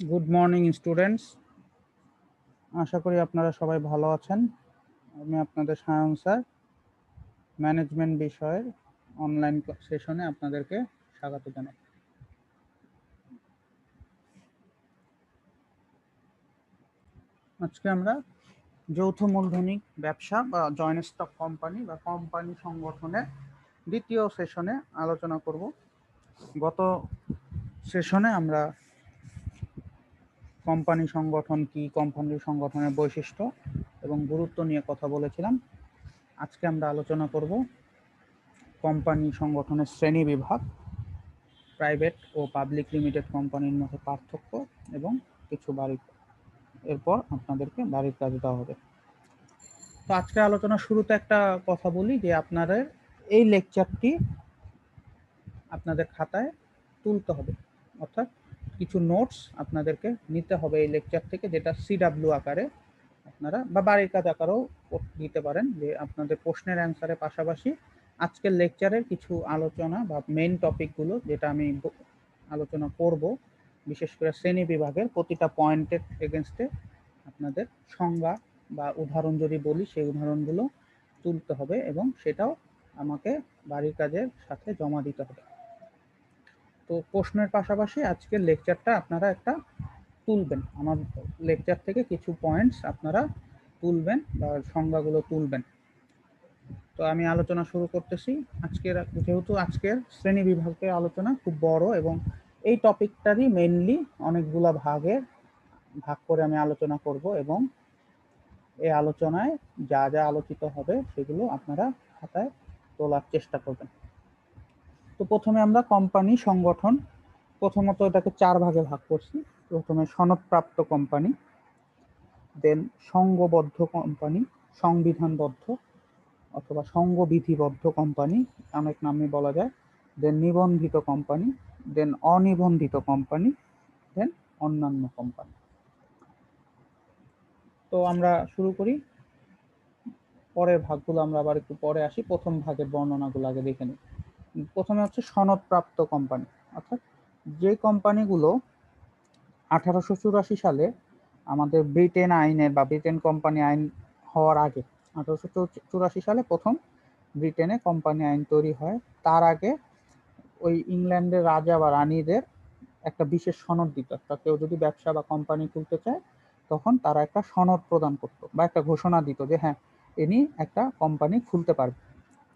Good morning students আশা করি আপনারা সবাই ভালো আছেন। আমি আপনাদের সায়ন স্যার। ম্যানেজমেন্ট বিষয়ের অনলাইন সেশনে আপনাদেরকে স্বাগত জানাই। আজকে আমরা যৌথ মূলধনিক ব্যবসা বা জয়েন্ট স্টক কোম্পানি বা কোম্পানি সংগঠনের দ্বিতীয় সেশনে আলোচনা করব। গত সেশনে আমরা কোম্পানি সংগঠন কি? কোম্পানি সংগঠনের বৈশিষ্ট্য এবং গুরুত্ব নিয়ে কথা বলেছিলাম। আজকে আমরা আলোচনা করব কোম্পানি সংগঠনের শ্রেণি বিভাগ, প্রাইভেট ও পাবলিক লিমিটেড কোম্পানির মধ্যে পার্থক্য এবং কিছু বাড়ির এরপর আপনাদেরকে বাড়ির কাজ দেওয়া হবে। তো আজকে আলোচনা শুরুতে একটা কথা বলি যে আপনাদের এই লেকচারটি আপনাদের খাতায় তুলতে হবে। অর্থাৎ কিছু নোটস আপনাদেরকে নিতে হবে এই লেকচার থেকে, যেটা সিডাব্লিউ আকারে আপনারা বা বাড়ির কাজ আকারেও দিতে পারেন, যে আপনাদের প্রশ্নের অ্যান্সারের পাশাপাশি আজকের লেকচারের কিছু আলোচনা বা মেন টপিকগুলো যেটা আমি আলোচনা করব, বিশেষ করে শ্রেণি বিভাগের প্রতিটা পয়েন্টের এগেনস্টে আপনাদের সংজ্ঞা বা উদাহরণ যদি বলি, সেই উদাহরণগুলো তুলতে হবে এবং সেটাও আমাকে বাড়ির কাজের সাথে জমা দিতে হবে। তো প্রশ্নের পাশাপাশি আজকের লেকচারটা আপনারা একটা তুলবেন। আমার লেকচার থেকে কিছু পয়েন্টস আপনারা তুলবেন বা সংজ্ঞাগুলো তুলবেন। তো আমি আলোচনা শুরু করতেছি। আজকের, যেহেতু আজকের শ্রেণি বিভাগের আলোচনা খুব বড় এবং এই টপিকটারই মেনলি অনেকগুলো ভাগের ভাগ করে আমি আলোচনা করব এবং এই আলোচনায় যা যা আলোচিত হবে সেগুলো আপনারা খাতায় তোলার চেষ্টা করবেন। তো প্রথমে আমরা কোম্পানি সংগঠন, প্রথমত এটাকে চার ভাগে ভাগ করছি। প্রথমে সনদপ্রাপ্ত কোম্পানি দেন সংঘবদ্ধ কোম্পানি সংবিধানবদ্ধ অথবা সংঘবিধিবদ্ধ কোম্পানি অনেক নামে বলা যায়। দেন নিবন্ধিত কোম্পানি দেন অনিবন্ধিত কোম্পানি দেন অন্যান্য কোম্পানি তো আমরা শুরু করি। পরের ভাগগুলো আমরা আবার একটু পরে আসি। প্রথম ভাগের বর্ণনাগুলো আগে দেখে নিই। প্রথমে হচ্ছে সনদপ্রাপ্ত কোম্পানি অর্থাৎ যে কোম্পানিগুলো আঠারোশো চুরাশি সালে আমাদের ব্রিটেন আইনের বা ব্রিটেন কোম্পানি আইন হওয়ার আগে, আঠারোশো চুরাশি সালে প্রথম ব্রিটেনে কোম্পানি আইন তৈরি হয়। তার আগে ওই ইংল্যান্ডের রাজা বা রানীদের একটা বিশেষ সনদ দিত। একটা কেউ যদি ব্যবসা বা কোম্পানি খুলতে চায়, তখন তারা একটা সনদ প্রদান করত বা একটা ঘোষণা দিত যে হ্যাঁ ইনি একটা কোম্পানি খুলতে পারবে।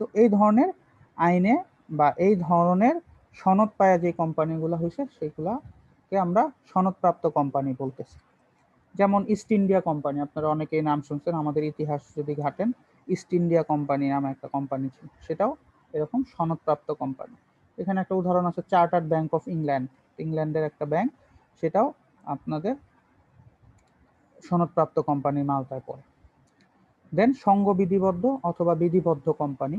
তো এই ধরনের আইনে বা এই ধরনের সনদ পায়া যে কোম্পানিগুলো হয়েছে, সেগুলাকে আমরা সনদপ্রাপ্ত কোম্পানি বলতেছি। যেমন ইস্ট ইন্ডিয়া কোম্পানি, আপনারা অনেকেই নাম শুনছেন, আমাদের ইতিহাস যদি ঘাটেন ইস্ট ইন্ডিয়া কোম্পানি নামে একটা কোম্পানি ছিল, সেটাও এরকম সনদপ্রাপ্ত কোম্পানি। এখানে একটা উদাহরণ আছে চার্টার্ড ব্যাংক অফ ইংল্যান্ড ইংল্যান্ডের একটা ব্যাংক সেটাও আপনাদের সনদপ্রাপ্ত কোম্পানির মালতায় পড়ে। দেন সংঘ বিধিবদ্ধ অথবা বিধিবদ্ধ কোম্পানি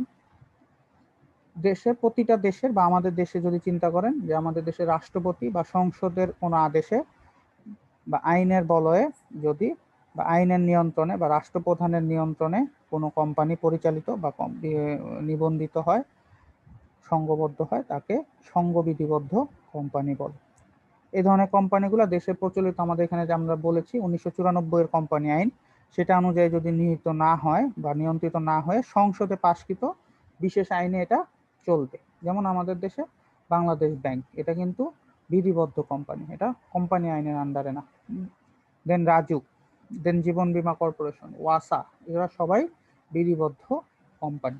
দেশের, প্রতিটা দেশের বা আমাদের দেশে যদি চিন্তা করেন যে আমাদের দেশের রাষ্ট্রপতি বা সংসদের কোনো আদেশে বা আইনের বলয়ে যদি বা আইনের নিয়ন্ত্রণে বা রাষ্ট্রপ্রধানের নিয়ন্ত্রণে কোনো কোম্পানি পরিচালিত বা নিবন্ধিত হয় সংঘবদ্ধ হয়, তাকে সংঘবিধিবদ্ধ কোম্পানি বলে। এই ধরনের কোম্পানিগুলো দেশে প্রচলিত, আমাদের এখানে যে আমরা বলেছি উনিশশো চুরানব্বই এর কোম্পানি আইন, সেটা অনুযায়ী যদি নিহিত না হয় বা নিয়ন্ত্রিত না হয়ে সংসদে পাশকৃত বিশেষ আইনে এটা চলবে। যেমন আমাদের দেশে বাংলাদেশ ব্যাংক এটা কিন্তু বিধিবদ্ধ কোম্পানি এটা কোম্পানি আইনের আন্ডারে না। দেন রাজু দেন জীবন বীমা কর্পোরেশন ওয়াসা, এরা সবাই বিধিবদ্ধ কোম্পানি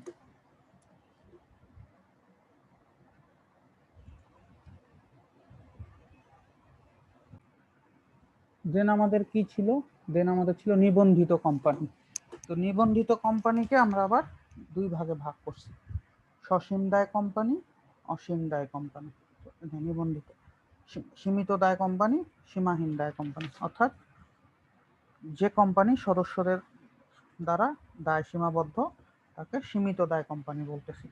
দেন আমাদের কি ছিল? দেন আমাদের ছিল নিবন্ধিত কোম্পানি তো নিবন্ধিত কোম্পানিকে আমরা আবার দুই ভাগে ভাগ করছি। সসীম দায় কোম্পানি, অসীম দায় কোম্পানি নিবন্ধিত সীমিত দায় কোম্পানি, সীমাহীন দায় কোম্পানি, অর্থাৎ যে কোম্পানি সদস্যদের দ্বারা দায় সীমাবদ্ধ, তাকে সীমিত দায় কোম্পানি বলতেছি।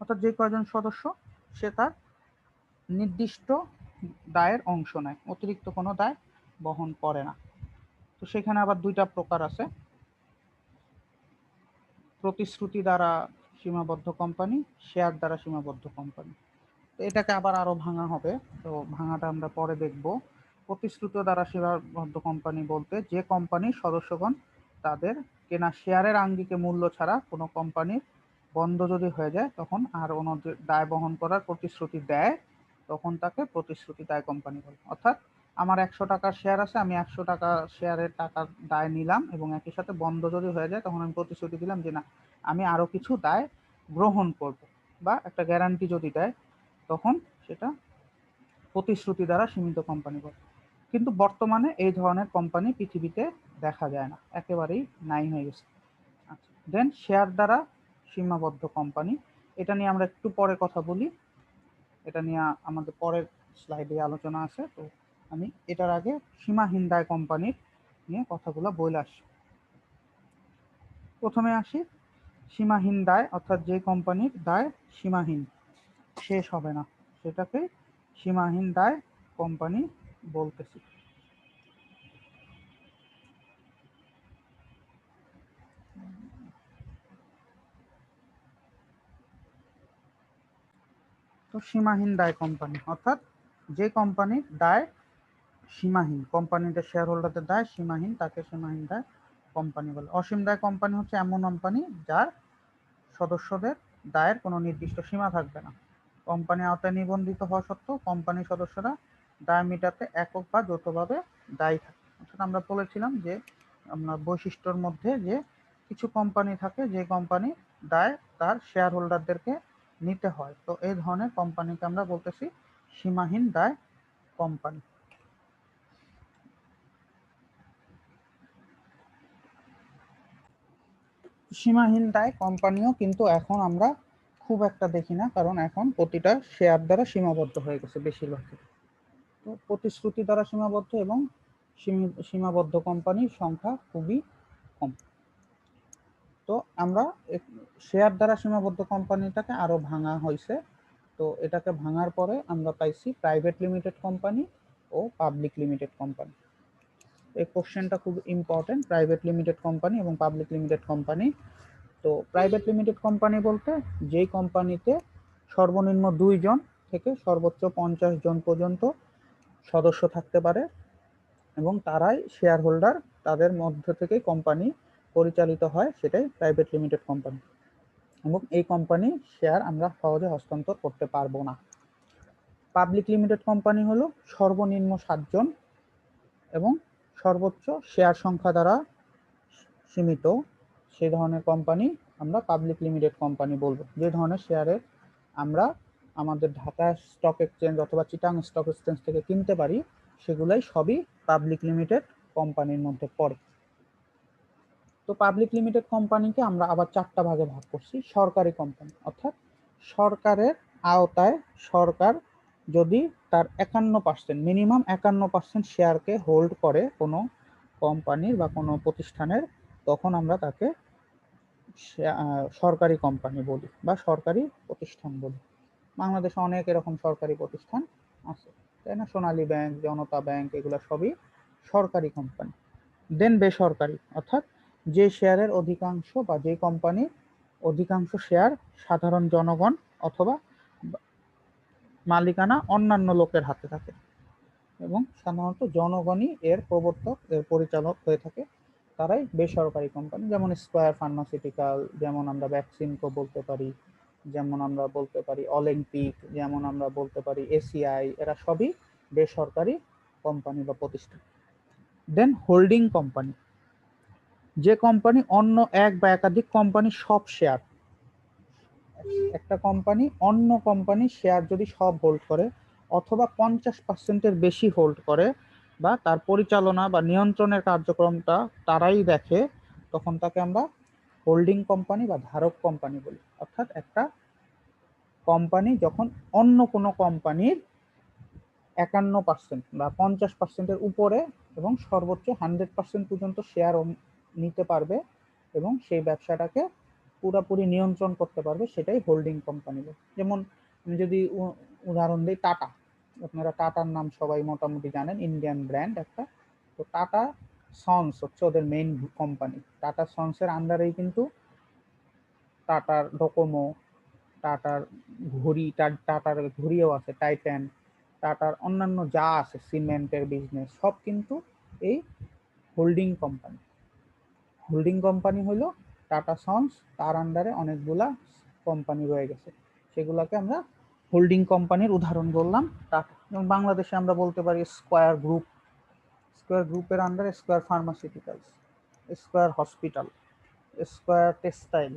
অর্থাৎ যে কয়জন সদস্য, সে তার নির্দিষ্ট দায়ের অংশ নেয়, অতিরিক্ত কোনো দায় বহন করে না। তো সেখানে আবার দুইটা প্রকার আছে। প্রতিশ্রুতি দ্বারা সীমাবদ্ধ কোম্পানি শেয়ার দ্বারা সীমাবদ্ধ কোম্পানি তো এটাকে আবার আরও ভাঙা হবে। তো ভাঙাটা আমরা পরে দেখব। প্রতিশ্রুত দ্বারা সীমাবদ্ধ কোম্পানি বলতে যে কোম্পানির সদস্যগণ তাদের কেনা শেয়ারের আঙ্গিকে মূল্য ছাড়া কোনো কোম্পানির বন্ধ যদি হয়ে যায়, তখন আর ওনাদের দায় বহন করার প্রতিশ্রুতি দেয়, তখন তাকে প্রতিশ্রুতি দায় কোম্পানি বলে। অর্থাৎ আমার একশো টাকার শেয়ার আছে, আমি একশো টাকা শেয়ারের টাকার দায় নিলাম এবং একই সাথে বন্ধ যদি হয়ে যায়, তখন আমি প্রতিশ্রুতি দিলাম যে না, আমি আরও কিছু দায় গ্রহণ করব বা একটা গ্যারান্টি যদি দেয়, তখন সেটা প্রতিশ্রুতি দ্বারা সীমিত কোম্পানি বলে। কিন্তু বর্তমানে এই ধরনের কোম্পানি পৃথিবীতে দেখা যায় না, একেবারেই নাই হয়ে গেছে। আচ্ছা দেন শেয়ার দ্বারা সীমাবদ্ধ কোম্পানি এটা নিয়ে আমরা একটু পরে কথা বলি। এটা নিয়ে আমাদের পরের স্লাইডে আলোচনা আছে, তো আমি এটার আগে সীমাহীন দায় কোম্পানির নিয়ে কথাগুলো বলে আসি প্রথমে আসি সীমাহীন দায় অর্থাৎ যে কোম্পানির দায় সীমাহীন শেষ হবে না সেটাকে সীমাহীন দায় কোম্পানি বলতেছি। তো সীমাহীন দায় কোম্পানি, অর্থাৎ যে কোম্পানির দায় সীমাহীন কোম্পানিতে শেয়ার হোল্ডারদের দায়, সীমাহীন তাকে সীমাহীন দায় কোম্পানি বলে। অসীম দায় কোম্পানি হচ্ছে এমন কোম্পানি যার সদস্যদের দায়ের কোনো নির্দিষ্ট সীমা থাকবে না। কোম্পানি আওতায় নিবন্ধিত হওয়া সত্ত্বেও কোম্পানির সদস্যরা দায় মেটাতে একক বা যৌথভাবে দায়ী থাকে। অর্থাৎ আমরা বলেছিলাম যে, আমরা বৈশিষ্ট্যর মধ্যে যে কিছু কোম্পানি থাকে, যে কোম্পানি দায় তার শেয়ার হোল্ডারদেরকে নিতে হয়। তো এই ধরনের কোম্পানিকে আমরা বলতেছি সীমাহীন দায় কোম্পানি। সীমাহীন দায় কোম্পানিও কিন্তু এখন আমরা খুব একটা দেখি না, কারণ এখন প্রতিটা শেয়ার দ্বারা সীমাবদ্ধ হয়ে গেছে বেশিরভাগ তো প্রতিশ্রুতি দ্বারা সীমাবদ্ধ এবং সীমাবদ্ধ কোম্পানির সংখ্যা খুবই কম। তো আমরা শেয়ার দ্বারা সীমাবদ্ধ কোম্পানিটাকে আরও ভাঙা হয়েছে তো এটাকে ভাঙার পরে আমরা পাইছি প্রাইভেট লিমিটেড কোম্পানি ও পাবলিক লিমিটেড কোম্পানি এই কোশ্চেনটা খুব ইম্পর্টেন্ট প্রাইভেট লিমিটেড কোম্পানি এবং পাবলিক লিমিটেড কোম্পানি তো প্রাইভেট লিমিটেড কোম্পানি বলতে যেই কোম্পানিতে সর্বনিম্ন দুইজন থেকে সর্বোচ্চ পঞ্চাশ জন পর্যন্ত সদস্য থাকতে পারে এবং তারাই শেয়ার হোল্ডার তাদের মধ্য থেকে কোম্পানি পরিচালিত হয় সেটাই প্রাইভেট লিমিটেড কোম্পানি এবং এই কোম্পানি শেয়ার আমরা সহজে হস্তান্তর করতে পারব না। পাবলিক লিমিটেড কোম্পানি হলো সর্বনিম্ন সাতজন এবং সর্বোচ্চ শেয়ার সংখ্যা দ্বারা সীমিত, সেই ধরনের কোম্পানি আমরা পাবলিক লিমিটেড কোম্পানি বলব। যে ধরনের শেয়ারের আমরা আমাদের ঢাকা স্টক এক্সচেঞ্জ অথবা চিটাং স্টক এক্সচেঞ্জ থেকে কিনতে পারি, সেগুলাই সবই পাবলিক লিমিটেড কোম্পানির মধ্যে পড়ে। তো পাবলিক লিমিটেড কোম্পানিকে আমরা আবার চারটা ভাগে ভাগ করছি, সরকারি কোম্পানি অর্থাৎ সরকারের আওতায় সরকার যদি তার একান্ন পার্সেন্ট মিনিমাম একান্ন পার্সেন্ট শেয়ারকে হোল্ড করে কোনো কোম্পানির বা কোনো প্রতিষ্ঠানের, তখন আমরা তাকে সরকারি কোম্পানি বলি বা সরকারি প্রতিষ্ঠান বলি। বাংলাদেশে অনেক এরকম সরকারি প্রতিষ্ঠান আছে, তাই না? সোনালী ব্যাংক, জনতা ব্যাংক, এগুলো সবই সরকারি কোম্পানি দেন বেসরকারি, অর্থাৎ যে শেয়ারের অধিকাংশ বা যে কোম্পানির অধিকাংশ শেয়ার সাধারণ জনগণ অথবা মালিকানা অন্যান্য লোকের হাতে থাকে এবং সাধারণত জনগণই এর প্রবর্তক, এর পরিচালক হয়ে থাকে। তারাই বেসরকারি কোম্পানি যেমন স্কোয়ার ফার্মাসিউটিক্যাল যেমন আমরা ভ্যাকসিনকো বলতে পারি, যেমন আমরা বলতে পারি অলিম্পিক যেমন আমরা বলতে পারি এসিআই এরা সবই বেসরকারি কোম্পানি বা প্রতিষ্ঠান। দেন হোল্ডিং কোম্পানি যে কোম্পানি অন্য এক বা একাধিক কোম্পানি সব শেয়ার একটা কোম্পানি অন্য কোম্পানি শেয়ার যদি সব হোল্ড করে, অথবা পঞ্চাশ পার্সেন্টের বেশি হোল্ড করে, বা তার পরিচালনা বা নিয়ন্ত্রণের কার্যক্রমটা তারাই দেখে, তখন তাকে আমরা হোল্ডিং কোম্পানি বা ধারক কোম্পানি বলি। অর্থাৎ একটা কোম্পানি যখন অন্য কোনো কোম্পানির একান্ন পার্সেন্ট বা পঞ্চাশ পার্সেন্টের উপরে এবং সর্বোচ্চ হান্ড্রেড পার্সেন্ট পর্যন্ত শেয়ার নিতে পারবে এবং সেই ব্যবসাটাকে পুরোপুরি নিয়ন্ত্রণ করতে পারবে সেটাই হোল্ডিং কোম্পানি যেমন আমি যদি উদাহরণ দিই টাটা। আপনারা টাটার নাম সবাই মোটামুটি জানেন ইন্ডিয়ান ব্র্যান্ড একটা। তো টাটা সন্স হচ্ছে ওদের মেইন কোম্পানি টাটা সন্সের আন্ডারেই কিন্তু টাটার ডোকোমো, টাটার ঘড়ি টাটার ঘড়িও আছে, টাইটান, টাটার অন্যান্য যা আছে সিমেন্টের বিজনেস সব কিন্তু এই হোল্ডিং কোম্পানি হোল্ডিং কোম্পানি হলো টাটা সন্স তার আন্ডারে অনেকগুলা কোম্পানি রয়ে গেছে। সেগুলোকে আমরা হোল্ডিং কোম্পানির উদাহরণ বললাম। টাটা যেমন বাংলাদেশে আমরা বলতে পারি স্কোয়ার গ্রুপ স্কোয়ার গ্রুপের আন্ডারে Square pharmaceuticals Square hospital Square textile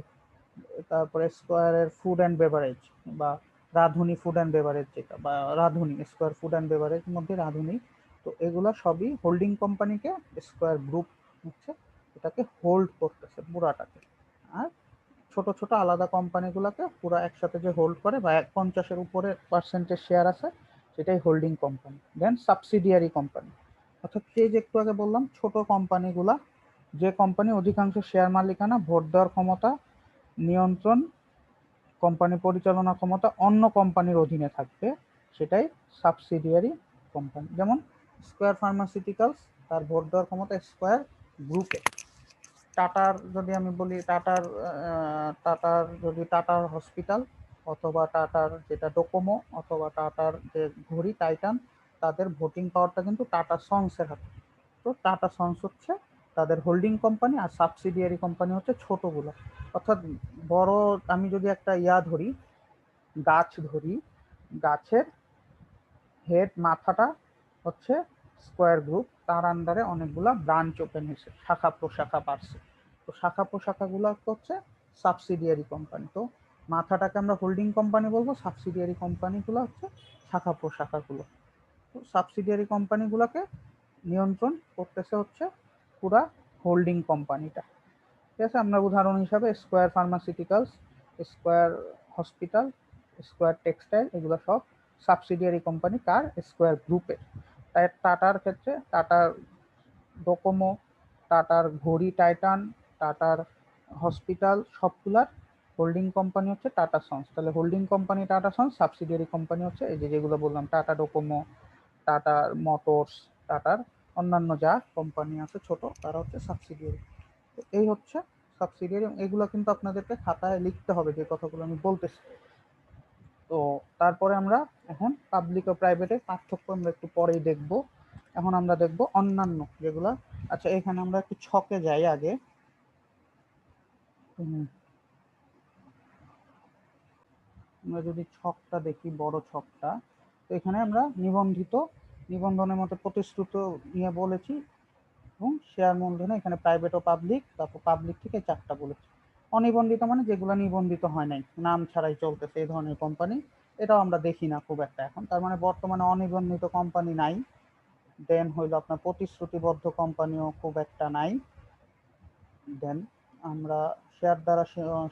তারপরে স্কোয়ারের ফুড অ্যান্ড বেভারেজ বা রাধুনি ফুড অ্যান্ড বেভারেজ যেটা, বা Radhuni Square food and beverage মধ্যে রাধুনি। তো এগুলো সবই হোল্ডিং কোম্পানিকে স্কোয়ার গ্রুপ হচ্ছে। এটাকে হোল্ড করতেছে পুরাটাকে। আর ছোট ছোট আলাদা কোম্পানিগুলোকে পুরো একসাথে যে হোল্ড করে বা এক পঞ্চাশের উপরে পার্সেন্টের শেয়ার আছে, সেটাই holding company then subsidiary company অর্থাৎ যে যে একটু আগে বললাম, ছোট কোম্পানিগুলা যে কোম্পানি অধিকাংশ শেয়ার মালিকানা, ভোট দেওয়ার ক্ষমতা, নিয়ন্ত্রণ কোম্পানি পরিচালনা ক্ষমতা, অন্য কোম্পানির অধীনে থাকবে, সেটাই সাবসিডিয়ারি কোম্পানি যেমন স্কোয়ার ফার্মাসিউটিক্যালস তার ভোট দেওয়ার ক্ষমতা স্কোয়ার গ্রুপে টাটার যদি আমি বলি, টাটার টাটার যদি টাটার হসপিটাল অথবা টাটার যেটা ডোকোমো অথবা টাটার যে ঘড়ি টাইটান, তাদের ভোটিং পাওয়ারটা কিন্তু টাটা সন্সের হাতে। তো টাটা সন্স হচ্ছে তাদের হোল্ডিং কোম্পানি আর সাবসিডিয়ারি কোম্পানি হচ্ছে ছোটগুলো। অর্থাৎ বড়, আমি যদি একটা ইয়া ধরি, গাছ ধরি, গাছের হেড মাথাটা হচ্ছে স্কোয়ার গ্রুপ তার আন্ডারে অনেকগুলা ব্রাঞ্চ ওপেন হয়েছে, শাখা প্রশাখা বাড়ছে। তো শাখা প্রশাখাগুলো হচ্ছে সাবসিডিয়ারি কোম্পানি তো মাথাটাকে আমরা হোল্ডিং কোম্পানি বলব সাবসিডিয়ারি কোম্পানিগুলো হচ্ছে শাখা প্রশাখাগুলো। তো সাবসিডিয়ারি কোম্পানিগুলোকে নিয়ন্ত্রণ করতেছে হচ্ছে পুরা হোল্ডিং কোম্পানিটা ঠিক আছে, আমরা উদাহরণ হিসাবে Square pharmaceuticals Square hospital Square textile এগুলো সব সাবসিডিয়ারি কোম্পানি কার স্কোয়ার গ্রুপের টাটার ক্ষেত্রে টাটার ডোকোমো টাটার ঘড়ি টাইটান টাটার হসপিটাল, সবগুলার হোল্ডিং কোম্পানি হচ্ছে টাটা সন্স। তাহলে holding company Tata Sons, subsidiary company হচ্ছে এই যে যেগুলো বললাম, টাটা ডোকোমো টাটা মোটরস, টাটার অন্যান্য যা কোম্পানি আছে ছোট, তারা হচ্ছে সাবসিডিয়ারি। এই হচ্ছে সাবসিডিয়ারি, এগুলো কিন্তু আপনাদেরকে খাতায় লিখতে হবে, যে কথাগুলো আমি বলতেছি। তো তারপরে আমরা এখন পাবলিক ও প্রাইভেটের পার্থক্য আমরা একটু পরেই দেখব। এখন আমরা দেখব অন্যান্য যেগুলা। আচ্ছা এখানে আমরা একটু ছকে যাই আগে। আমরা যদি ছকটা দেখি, বড় ছকটা, তো এখানে আমরা নিবন্ধিত, নিবন্ধনের মতো প্রতিশ্রুত নিয়ে বলেছি এবং শেয়ার মূলধনে এখানে প্রাইভেট ও পাবলিক তারপর পাবলিক থেকে চারটা বলেছি। অনিবন্ধিত মানে যেগুলো নিবন্ধিত হয় নাই। নাম ছাড়াই চলতেছে এই ধরনের কোম্পানি এটাও আমরা দেখি না খুব একটা এখন। তার মানে বর্তমানে অনিবন্ধিত কোম্পানি নাই। দেন হইল আপনার প্রতিশ্রুতিবদ্ধ কোম্পানিও খুব একটা নাই। দেন আমরা শেয়ার দ্বারা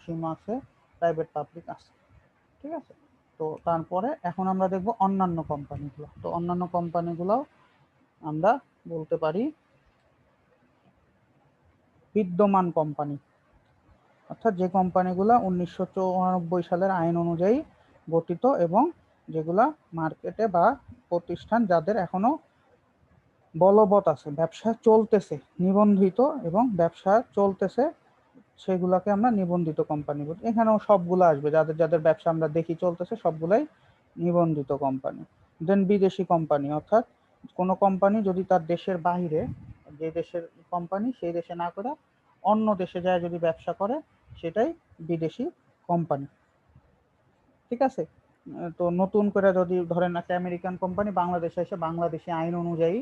সীমা আছে প্রাইভেট পাবলিক আছে। ঠিক আছে? তো তারপরে এখন আমরা দেখব অন্যান্য কোম্পানিগুলো তো অন্যান্য কোম্পানিগুলো আমরা বলতে পারি বিদ্যমান কোম্পানি অর্থাৎ যে কোম্পানিগুলো উনিশশো সালের আইন অনুযায়ী গঠিত এবং যেগুলা মার্কেটে বা প্রতিষ্ঠান যাদের এখনও বলবৎ আছে, ব্যবসা চলতেছে, নিবন্ধিত এবং ব্যবসা চলতেছে, সেগুলোকে আমরা নিবন্ধিত কোম্পানি বলি। এখানেও সবগুলো আসবে, যাদের যাদের ব্যবসা আমরা দেখি চলতেছে, সবগুলাই নিবন্ধিত কোম্পানি। দেন বিদেশি কোম্পানি, অর্থাৎ কোনো কোম্পানি যদি তার দেশের বাহিরে যে দেশের কোম্পানি, সেই দেশে না করে অন্য দেশে যায় যদি ব্যবসা করে সেটাই বিদেশি কোম্পানি ঠিক আছে? তো নতুন করে যদি ধরেন একটা আমেরিকান কোম্পানি বাংলাদেশে এসে বাংলাদেশি আইন অনুযায়ী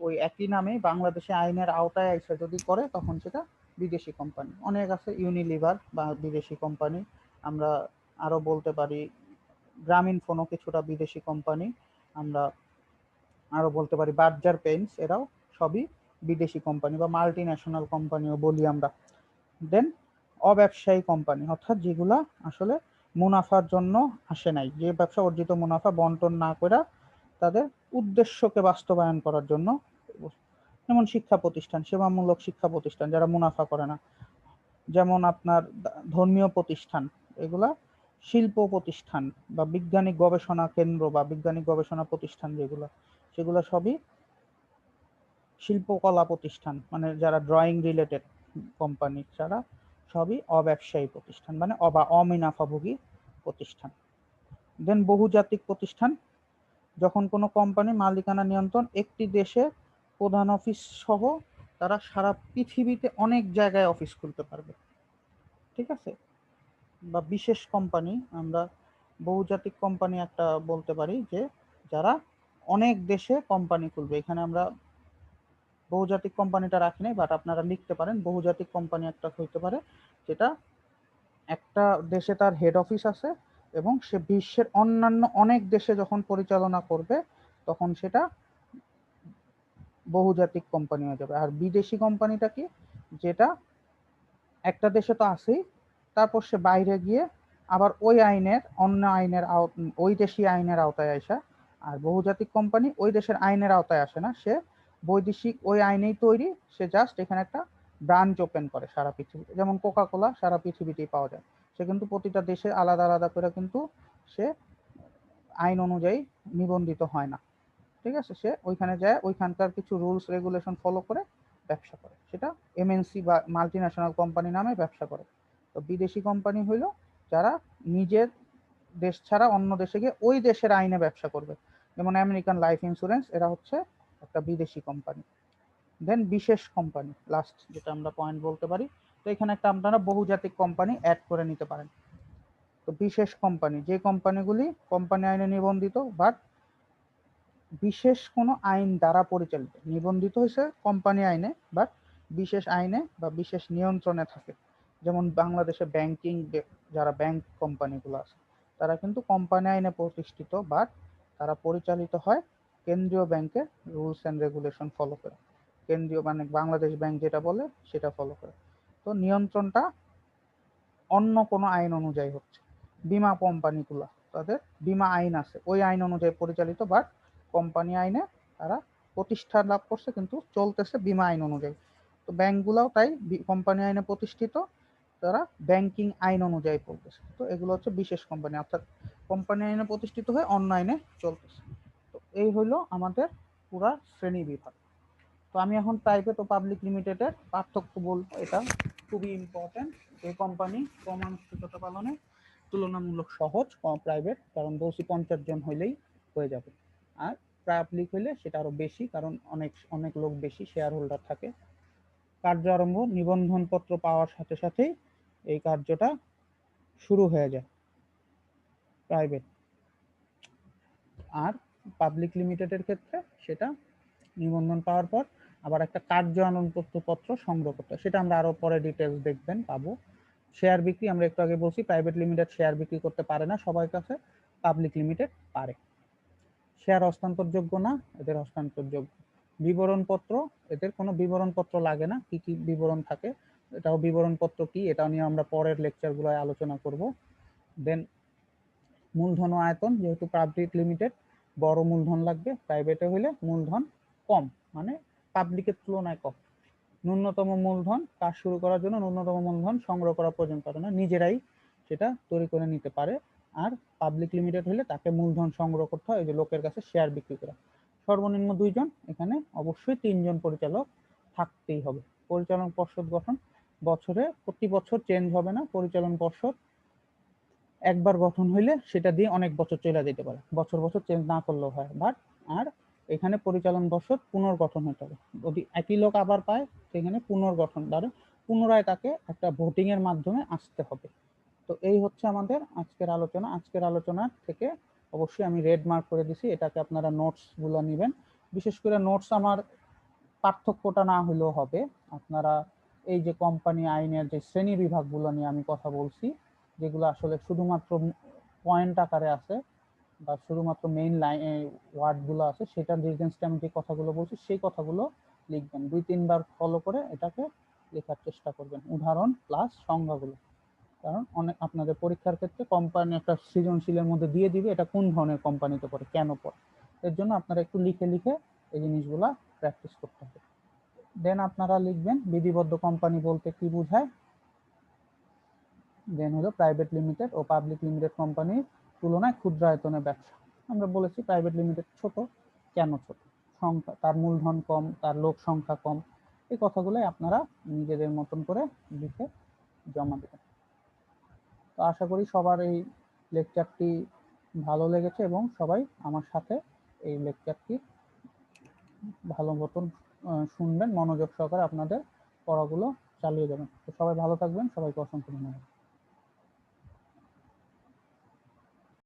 ওই একই নামে বাংলাদেশি আইনের আওতায় এসে যদি করে, তখন সেটা বিদেশি কোম্পানি অনেক আছে ইউনিলিভার বা বিদেশি কোম্পানি আমরা আরও বলতে পারি গ্রামীণ ফোনও কিছুটা বিদেশি কোম্পানি আমরা আরও বলতে পারি বার্জার পেন্টস এরাও সবই বিদেশি কোম্পানি বা মাল্টি ন্যাশনাল কোম্পানিও বলি আমরা। দেন অব্যবসায়ী কোম্পানি অর্থাৎ যেগুলা আসলে মুনাফার জন্য আসে নাই। যে ব্যবসা অর্জিত মুনাফা বন্টন না করে তাদের উদ্দেশ্যকে বাস্তবায়ন করার জন্য যেমন শিক্ষা প্রতিষ্ঠান, সেবামূলক শিক্ষা প্রতিষ্ঠান, যারা মুনাফা করে না। যেমন আপনার ধর্মীয় প্রতিষ্ঠান, এগুলা শিল্প প্রতিষ্ঠান বা বিজ্ঞানিক গবেষণা কেন্দ্র বা বিজ্ঞানিক গবেষণা প্রতিষ্ঠান যেগুলো, সেগুলো সবই শিল্পকলা প্রতিষ্ঠান মানে যারা ড্রয়িং রিলেটেড কোম্পানি যারা সবই অব্যবসায়ী প্রতিষ্ঠান মানে অবা অমিনাফাভোগী প্রতিষ্ঠান। দেন বহুজাতিক প্রতিষ্ঠান, যখন কোনো কোম্পানি মালিকানা নিয়ন্ত্রণ, একটি দেশে প্রধান অফিস সহ তারা সারা পৃথিবীতে অনেক জায়গায় অফিস খুলতে পারবে। ঠিক আছে? বা বিশেষ কোম্পানি আমরা বহুজাতিক কোম্পানি একটা বলতে পারি যে, যারা অনেক দেশে কোম্পানি খুলবে। এখানে আমরা বহুজাতিক কোম্পানিটা রাখি নাই বাট আপনারা লিখতে পারেন, বহুজাতিক কোম্পানি একটা হইতে পারে, যেটা একটা দেশে তার হেড অফিস আছে এবং সে বিশ্বের অন্যান্য অনেক দেশে যখন পরিচালনা করবে, তখন সেটা বহুজাতিক কোম্পানি হয়ে যাবে। আর বিদেশি কোম্পানিটা কি? যেটা একটা দেশে তো আছেই, তারপর সে বাইরে গিয়ে আবার ওই আইনের, অন্য আইনের ওই দেশি আইনের আওতায় আসা, আর বহুজাতিক কোম্পানি ওই দেশের আইনের আওতায় আসে না, সে বৈদেশিক ওই আইনেই তৈরি, সে জাস্ট এখানে একটা ব্রাঞ্চ ওপেন করে সারা পৃথিবীতে। যেমন কোকা কোলা সারা পৃথিবীতেই পাওয়া যায়। সে কিন্তু প্রতিটা দেশে আলাদা আলাদা করে কিন্তু সে আইন অনুযায়ী নিবন্ধিত হয় না। ঠিক আছে? সে ওইখানে যায়, ওইখানকার কিছু রুলস রেগুলেশন ফলো করে ব্যবসা করে। সেটা এমএনসি বা মাল্টি ন্যাশনাল কোম্পানি নামে ব্যবসা করে। তো বিদেশি কোম্পানি হইল যারা নিজের দেশ ছাড়া অন্য দেশে গিয়ে ওই দেশের আইনে ব্যবসা করবে। যেমন আমেরিকান লাইফ ইন্স্যুরেন্স এরা হচ্ছে একটা বিদেশি কোম্পানি দেন বিশেষ কোম্পানি লাস্ট যেটা আমরা পয়েন্ট বলতে পারি, তো এখানে একটা আপনারা বহুজাতিক কোম্পানি অ্যাড করে নিতে পারেন। তো বিশেষ কোম্পানি যে কোম্পানিগুলি কোম্পানি আইনে নিবন্ধিত বাট বিশেষ কোনো আইন দ্বারা পরিচালিত, নিবন্ধিত হয়েছে কোম্পানি আইনে বাট বিশেষ আইনে বা বিশেষ নিয়ন্ত্রণে থাকে। যেমন বাংলাদেশে ব্যাংকিং যারা ব্যাংক কোম্পানিগুলো আছে, তারা কিন্তু কোম্পানি আইনে প্রতিষ্ঠিত বাট তারা পরিচালিত হয় কেন্দ্রীয় ব্যাংকের রুলস অ্যান্ড রেগুলেশন ফলো করে। কেন্দ্রীয় মানে বাংলাদেশ ব্যাংক যেটা বলে সেটা ফলো করে। তো নিয়ন্ত্রণটা অন্য কোনো আইন অনুযায়ী হচ্ছে। বিমা কোম্পানিগুলো, তাদের বিমা আইন আছে। ওই আইন অনুযায়ী পরিচালিত বাট কোম্পানি আইনে তারা প্রতিষ্ঠা লাভ করছে, কিন্তু চলতেছে বিমা আইন অনুযায়ী। তো ব্যাংকগুলোও তাই কোম্পানি আইনে প্রতিষ্ঠিত, তারা ব্যাংকিং আইন অনুযায়ী চলতেছে। তো এগুলো হচ্ছে বিশেষ কোম্পানি, অর্থাৎ কোম্পানি আইনে প্রতিষ্ঠিত হয়ে অন্য আইনে চলতেছে। এই হলো আমাদের পুরা শ্রেণি বিভাগ। তো আমি এখন প্রাইভেট ও পাবলিক লিমিটেডের পার্থক্য বলব, এটা খুবই ইম্পর্টেন্ট এই কোম্পানি কম পালনে তুলনামূলক সহজ প্রাইভেট কারণ বলছি পঞ্চাশ জন হইলেই হয়ে যাবে। আর পাবলিক হইলে সেটা আরও বেশি, কারণ অনেক অনেক লোক বেশি শেয়ার হোল্ডার থাকে। কার্য আরম্ভ, নিবন্ধনপত্র পাওয়ার সাথে সাথেই এই কার্যটা শুরু হয়ে যায়। প্রাইভেট আর পাবলিক লিমিটেডের ক্ষেত্রে সেটা নিবন্ধন পাওয়ার পর আবার একটা কার্য পত্র সংগ্রহ করতে সেটা আমরা আরও পরে ডিটেলস দেখবেন, পাবো। শেয়ার বিক্রি আমরা একটু আগে বলছি প্রাইভেট লিমিটেড শেয়ার বিক্রি করতে পারে না সবার কাছে পাবলিক লিমিটেড পারে। শেয়ার হস্তান্তরযোগ্য না, এদের হস্তান্তরযোগ্য। বিবরণপত্র, এদের কোনো বিবরণপত্র লাগে না, কি কি বিবরণ থাকে, এটাও বিবরণপত্র কি এটা নিয়ে আমরা পরের লেকচারগুলোয় আলোচনা করব। দেন মূলধন আয়তন, যেহেতু পাবলিক লিমিটেড বড় মূলধন লাগবে প্রাইভেটে হইলে মূলধন কম মানে পাবলিকের তুলনায় কম। ন্যূনতম মূলধন কাজ শুরু করার জন্য ন্যূনতম মূলধন সংগ্রহ করা প্রয়োজন করে না নিজেরাই সেটা তৈরি করে নিতে পারে। আর পাবলিক লিমিটেড হলে তাকে মূলধন সংগ্রহ করতে হয় যে লোকের কাছে শেয়ার বিক্রি করা। সর্বনিম্ন দুইজন, এখানে অবশ্যই তিনজন পরিচালক থাকতেই হবে। পরিচালন পর্ষদ গঠন, বছরে প্রতি বছর চেঞ্জ হবে না, পরিচালন পর্ষদ একবার গঠন হইলে সেটা দিয়ে অনেক বছর চলে যেতে পারে। বছর বছর চেঞ্জ না করলেও হয়। বাট আর এখানে পরিচালন পর্ষদ পুনর্গঠন হতে হবে। যদি একই লোক আবার পায়, সেখানে পুনর্গঠন দ্বারা পুনরায় তাকে একটা ভোটিং এর মাধ্যমে আসতে হবে। তো এই হচ্ছে আমাদের আজকের আলোচনা। আজকের আলোচনা থেকে অবশ্যই আমি রেড মার্ক করে দিছি। এটাকে আপনারা নোটসগুলো নেবেন। বিশেষ করে নোটস আমার পার্থক্যটা না হলেও হবে। আপনারা এই যে কোম্পানি আইনের যে শ্রেণি বিভাগগুলো নিয়ে আমি কথা বলছি যেগুলো আসলে শুধুমাত্র পয়েন্ট আকারে আছে বা শুধুমাত্র মেইন লাইন ওয়ার্ডগুলো আছে সেটার রিজেন্সটা আমি যে কথাগুলো বলছি, সেই কথাগুলো লিখবেন। দুই, তিনবার ফলো করে এটাকে লেখার চেষ্টা করবেন। উদাহরণ প্লাস সংজ্ঞাগুলো। কারণ অনেক আপনাদের পরীক্ষার ক্ষেত্রে কোম্পানি একটা সৃজনশীলের মধ্যে দিয়ে দিবে, এটা কোন ধরনের কোম্পানিতে পড়ে, কেন পড়ে? এর জন্য আপনারা একটু লিখে লিখে এই জিনিসগুলা প্র্যাকটিস করতে হবে। দেন আপনারা লিখবেন, বিধিবদ্ধ কোম্পানি বলতে কি বোঝায়? দেন হলো প্রাইভেট লিমিটেড ও পাবলিক লিমিটেড কোম্পানির তুলনায় ক্ষুদ্র আয়তনের ব্যবসা। আমরা বলেছি প্রাইভেট লিমিটেড ছোট, কেন ছোট? সংখ্যা, তার মূলধন কম, তার লোক সংখ্যা কম, এই কথাগুলোই আপনারা নিজেদের মতন করে লিখে জমা দেবেন। তো আশা করি সবার এই লেকচারটি ভালো লেগেছে এবং সবাই আমার সাথে এই লেকচারটি ভালো মতন শুনবেন, মনোযোগ সহকারে আপনাদের পড়াগুলো চালিয়ে যাবেন। তো সবাই ভালো থাকবেন, সবাইকে অসংখ্য ধন্যবাদ।